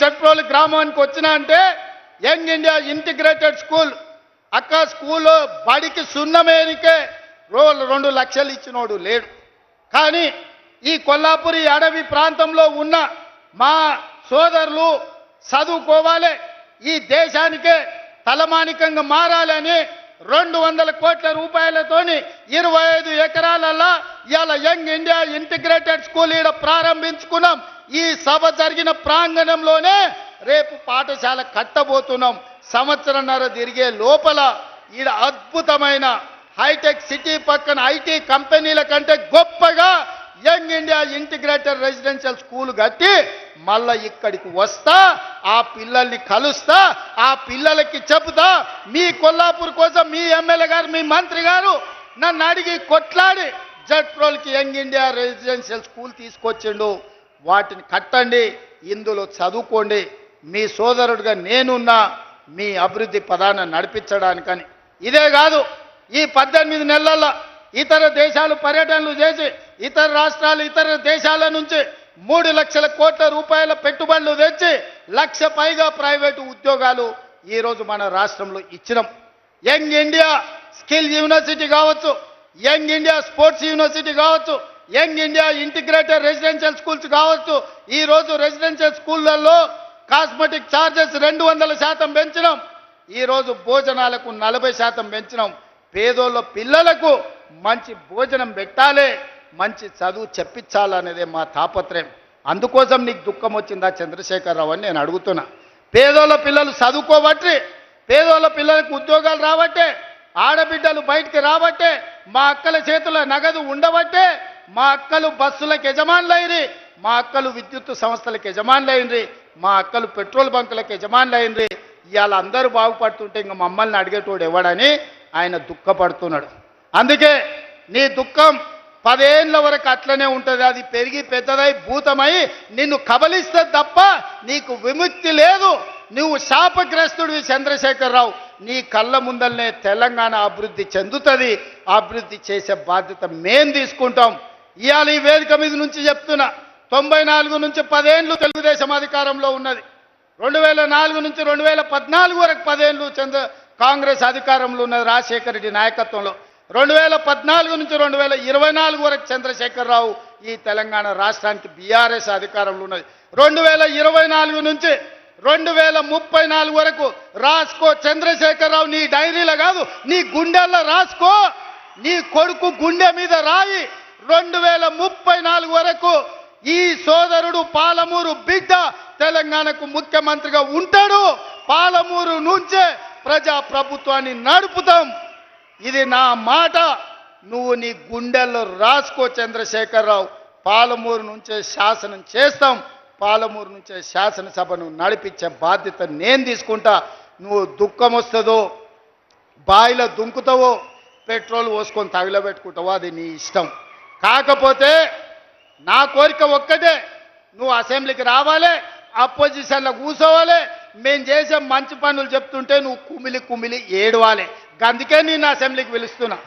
చట్రోలు గ్రామానికి వచ్చినా అంటే యంగ్ ఇండియా ఇంటిగ్రేటెడ్ స్కూల్. అక్క స్కూల్లో బడికి సున్నమేనికే రోజు రెండు లక్షలు ఇచ్చినోడు లేడు. కానీ ఈ కొల్లాపురి అడవి ప్రాంతంలో ఉన్న మా సోదరులు చదువుకోవాలి. ఈ దేశానికే తలమానికంగా మారాలని రెండు వందల కోట్ల రూపాయలతోని ఇరవై ఐదు ఎకరాలల్లా ఇవాళ యంగ్ ఇండియా ఇంటిగ్రేటెడ్ స్కూల్ ఈడ ప్రారంభించుకున్నాం. ఈ సభ జరిగిన ప్రాంగణంలోనే రేపు పాఠశాల కట్టబోతున్నాం. సంవత్సరంన్నర తిరిగే లోపల ఈడ అద్భుతమైన హైటెక్ సిటీ పక్కన ఐటీ కంపెనీల కంటే గొప్పగా young India integrated residential school కట్టి మళ్ళా ఇక్కడికి వస్తా ఆ పిల్లల్ని కలుస్తా ఆ పిల్లలకి చెబుతా మీ కొల్లాపూర్ కోసం మీ ఎమ్మెల్యే గారు మీ మంత్రి గారు నన్ను అడిగి కొట్లాడి జట్రోల్కి యంగ్ ఇండియా రెసిడెన్షియల్ స్కూల్ తీసుకొచ్చిండు. వాటిని కట్టండి ఇందులో చదువుకోండి. మీ సోదరుడిగా నేనున్నా మీ అభివృద్ధి పదాన్ని నడిపించడానికని. ఇదే కాదు ఈ పద్దెనిమిది నెలల్లో ఇతర దేశాలు పర్యటనలు చేసి ఇతర రాష్ట్రాలు ఇతర దేశాల నుంచి మూడు లక్షల కోట్ల రూపాయల పెట్టుబడులు తెచ్చి లక్ష పైగా ప్రైవేటు ఉద్యోగాలు ఈరోజు మన రాష్ట్రంలో ఇచ్చినాం. యంగ్ ఇండియా స్కిల్ యూనివర్సిటీ కావచ్చు యంగ్ ఇండియా స్పోర్ట్స్ యూనివర్సిటీ కావచ్చు young India integrated residential schools కావచ్చు. ఈ రోజు రెసిడెన్షియల్ స్కూళ్ళల్లో కాస్మెటిక్ ఛార్జెస్ రెండు వందల శాతం పెంచడం ఈరోజు భోజనాలకు నలభై శాతం పెంచినాం. పేదోళ్ళ పిల్లలకు మంచి భోజనం పెట్టాలి మంచి చదువు చెప్పించాలనేదే మా తాపత్రయం. అందుకోసం నీకు దుఃఖం వచ్చిందా చంద్రశేఖరరావు అని నేను అడుగుతున్నా. పేదోళ్ళ పిల్లలు చదువుకోబట్టి పేదోళ్ళ పిల్లలకు ఉద్యోగాలు రాబట్టే ఆడబిడ్డలు బయటికి రాబట్టే మా అక్కల చేతుల నగదు ఉండబట్టే మా అక్కలు బస్సులకు యజమానులైరి మా అక్కలు విద్యుత్ సంస్థలకు యజమానులైనరి మా అక్కలు పెట్రోల్ బంకులకు యజమానులైనరి ఇవాళ అందరూ బాగుపడుతుంటే ఇంక మమ్మల్ని అడిగేటోడు ఎవడని ఆయన దుఃఖపడుతున్నాడు. అందుకే నీ దుఃఖం పదేళ్ళ వరకు అట్లనే ఉంటుంది. అది పెరిగి పెద్దదై భూతమై నిన్ను కబలిస్తే తప్ప నీకు విముక్తి లేదు. నువ్వు శాపగ్రస్తుడివి చంద్రశేఖరరావు. నీ కళ్ళ ముందల్నే తెలంగాణ అభివృద్ధి చెందుతుంది. అభివృద్ధి చేసే బాధ్యత మేం తీసుకుంటాం. ఇవాళ ఈ వేదిక మీద నుంచి చెప్తున్నా తొంభై నాలుగు నుంచి పదేండ్లు తెలుగుదేశం అధికారంలో ఉన్నది. రెండు వేల నాలుగు నుంచి రెండు వేల పద్నాలుగు వరకు పదేళ్ళు చంద్ర కాంగ్రెస్ అధికారంలో ఉన్నది రాజశేఖర రెడ్డి నాయకత్వంలో. రెండు వేల పద్నాలుగు నుంచి రెండు వేల ఇరవై నాలుగు వరకు చంద్రశేఖరరావు ఈ తెలంగాణ రాష్ట్రానికి బీఆర్ఎస్ అధికారంలో ఉన్నది. రెండు వేల ఇరవై నాలుగు నుంచి రెండు వేల ముప్పై నాలుగు వరకు రాసుకో చంద్రశేఖరరావు నీ డైరీలో కాదు నీ గుండెల్లో రాసుకో నీ కొడుకు గుండె మీద రాయి రెండు వేల ముప్పై నాలుగు వరకు ఈ సోదరుడు పాలమూరు బిడ్డ తెలంగాణకు ముఖ్యమంత్రిగా ఉంటాడు. పాలమూరు నుంచే ప్రజా ప్రభుత్వాన్ని నడుపుతాం. ఇది నా మాట. నువ్వు నీ గుండెల్లో రాసుకో చంద్రశేఖరరావు. పాలమూరు నుంచే శాసనం చేస్తాం. పాలమూరు నుంచే శాసనసభను నడిపించే బాధ్యత నేను తీసుకుంటా. నువ్వు దుఃఖం వస్తుందో బావిలో దుంకుతావో పెట్రోల్ పోసుకొని తగిలబెట్టుకుంటావో అది నీ ఇష్టం. కాకపోతే నా కోరిక ఒక్కటే. నువ్వు అసెంబ్లీకి రావాలి అపోజిషన్లో కూర్చోవాలి మేము చేసే మంచి పనులు చెప్తుంటే నువ్వు కుమిలి కుమిలి ఏడవాలి. అందుకే నేను అసెంబ్లీకి పిలుస్తున్నా.